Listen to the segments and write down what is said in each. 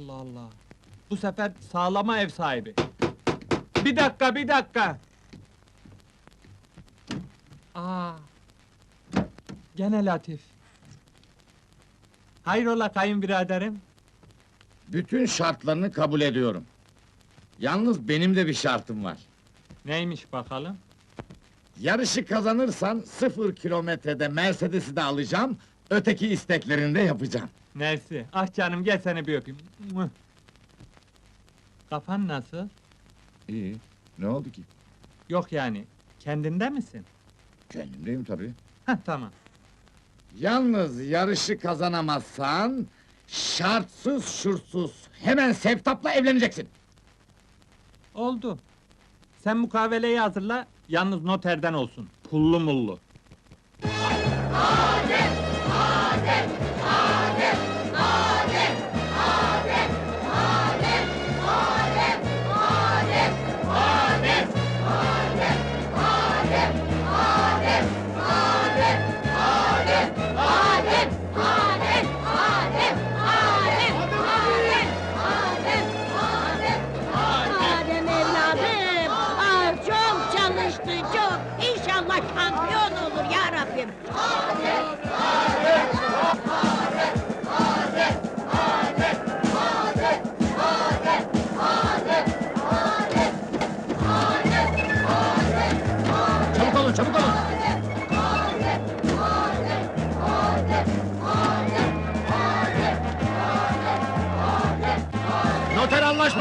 Allah Allah. Bu sefer sağlama ev sahibi. Bir dakika, bir dakika. Aa. Gene Latif. Hayrola kayınbiraderim? Bütün şartlarını kabul ediyorum. Yalnız benim de bir şartım var. Neymiş bakalım? Yarışı kazanırsan sıfır kilometrede Mercedes'i de alacağım, öteki isteklerini de yapacağım. Nersi? Ah canım gel seni bir öpeyim. Mıh. Kafan nasıl? İyi, ne oldu ki? Yok yani. Kendinde misin? Kendimdeyim tabii. Heh tamam. Yalnız yarışı kazanamazsan... ...şartsız şurtsuz hemen Sevtap'la evleneceksin. Oldu. Sen mukaveleyi hazırla, yalnız noterden olsun. Pullu mullu.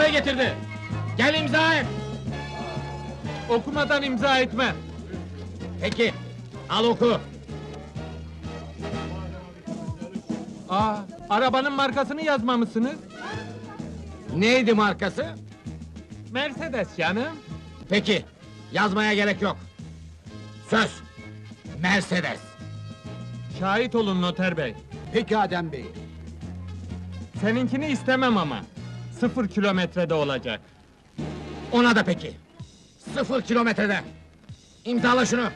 Anlaşmayı getirdi. Gel imza et. Okumadan imza etmem. Peki, al oku. Aa, arabanın markasını yazmamışsınız. Neydi markası? Mercedes canım. Peki, yazmaya gerek yok. Söz, Mercedes. Şahit olun noter bey. Peki Adem Bey. Seninkini istemem ama. Sıfır kilometrede olacak. Ona da peki. Sıfır kilometrede. İmzala şunu.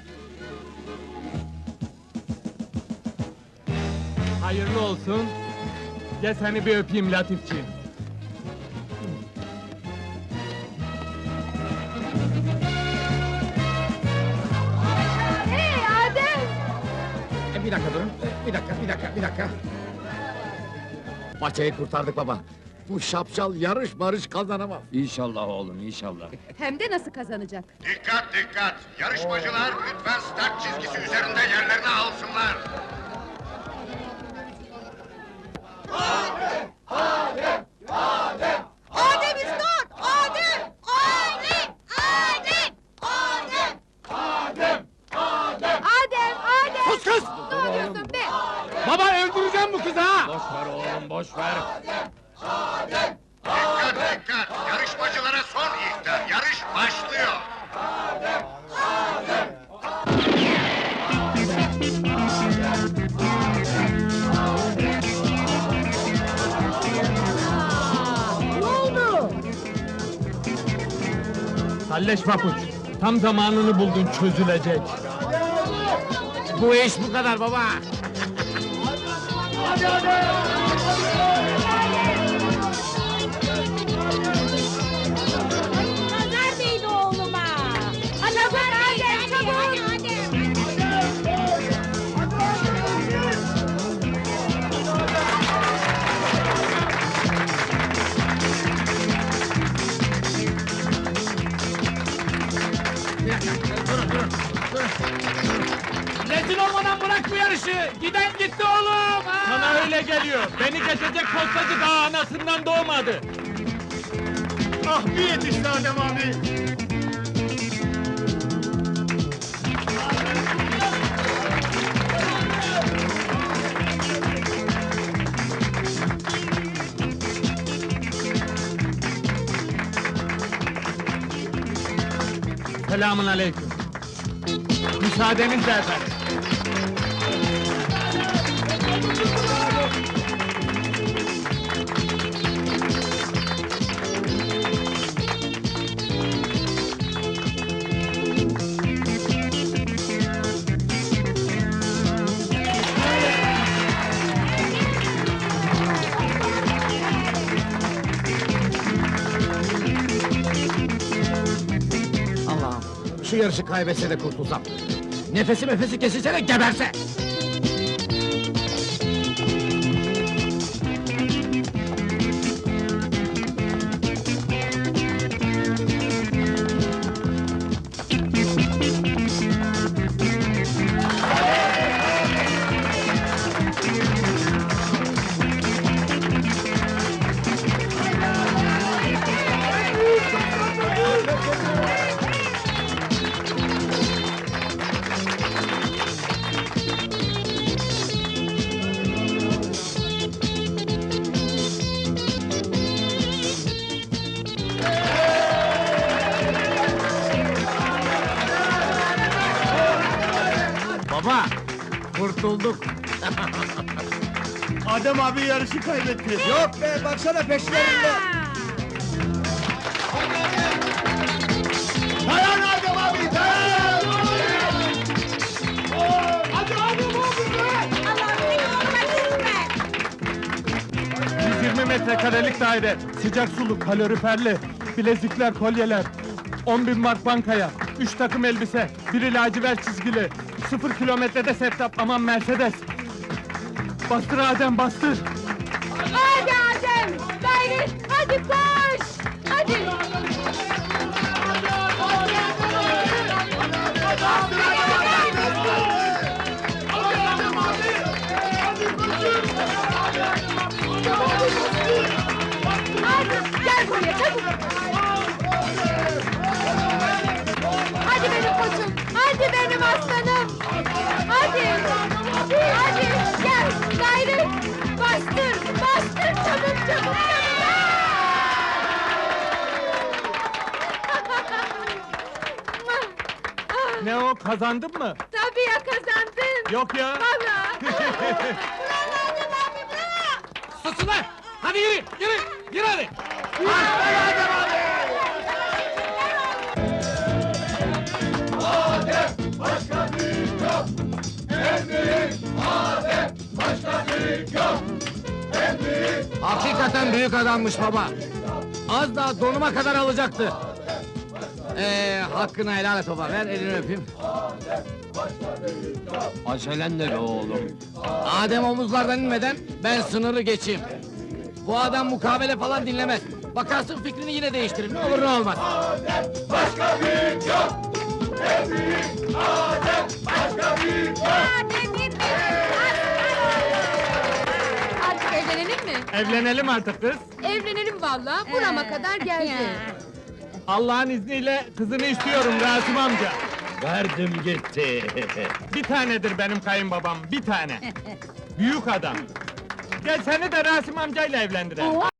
Hayırlı olsun. Gel seni bir öpeyim Latifçiğim. Hey Adem! E, bir dakika durun. E, bir dakika, bir dakika, bir dakika. Paçayı kurtardık baba. Bu şapşal yarış marış kazanamaz. İnşallah oğlum inşallah. Hem de nasıl kazanacak? Dikkat dikkat! Yarışmacılar lütfen start çizgisi üzerinde yerlerini alsınlar. Adem üstad! Adem! Adem! Adem! Adem! Adem! Adem! Adem! Sus kız! Ne yapıyorsun be? Baba öldüreceğim bu kızı ha! Boş ver oğlum boş ver. Dikkat dikkat! Yarışmacılara son ihtar. Yarış başlıyor. Ne oldu? Kalleş papuç. Tam zamanını buldun çözülecek. Bu iş bu kadar baba. Nazar yarışı! Giden gitti oğlum! ha! Sana öyle geliyor. Beni geçecek postacı daha anasından doğmadı. Ah bir yetişti Adem abi! Selamun aleyküm. Müsaadenizle efendim. Şu yarışı kaybetse de kurtulsam. Nefesi nefesi kesilse de geberse. Kurtulduk. Adem abi yarışı kaybetti. Yok be, baksana peşlerinde. Dayan Adem abi dayan! Hadi Adem abi be! Allah beni yorma gitme. 120 metrekarelik daire, sıcak sulu, kaloriferli, bilezikler, kolyeler, 10 bin mark bankaya, 3 takım elbise, biri lacivert çizgili, 0 kilometrede setup, aman Mercedes. Bastır Adem, bastır! Hadi Adem! Gayret! Hadi koş! Ne o, kazandın mı? Tabii ya kazandın! Yok ya! Valla! Susun lan! Hadi yürü, yürü, yürü hadi! Hakikaten büyük adammış baba. Az daha donuma kadar alacaktı. Ee, hakkını helal et baba, ver elini öpeyim. Acelen ne be oğlum? Adem omuzlardan inmeden ben sınırı geçeyim. Bu adam mukabele falan dinlemez. Bakarsın fikrini yine değiştirir. Ne olur ne olmaz. Artık evlenelim mi? Evlenelim artık kız. Evlenelim valla, burama kadar geldi. Allah'ın izniyle kızını istiyorum Rasim amca. Verdim gitti. Bir tanedir benim kayınbabam, bir tane. Büyük adam. Gel seni de Rasim amcayla evlendirelim.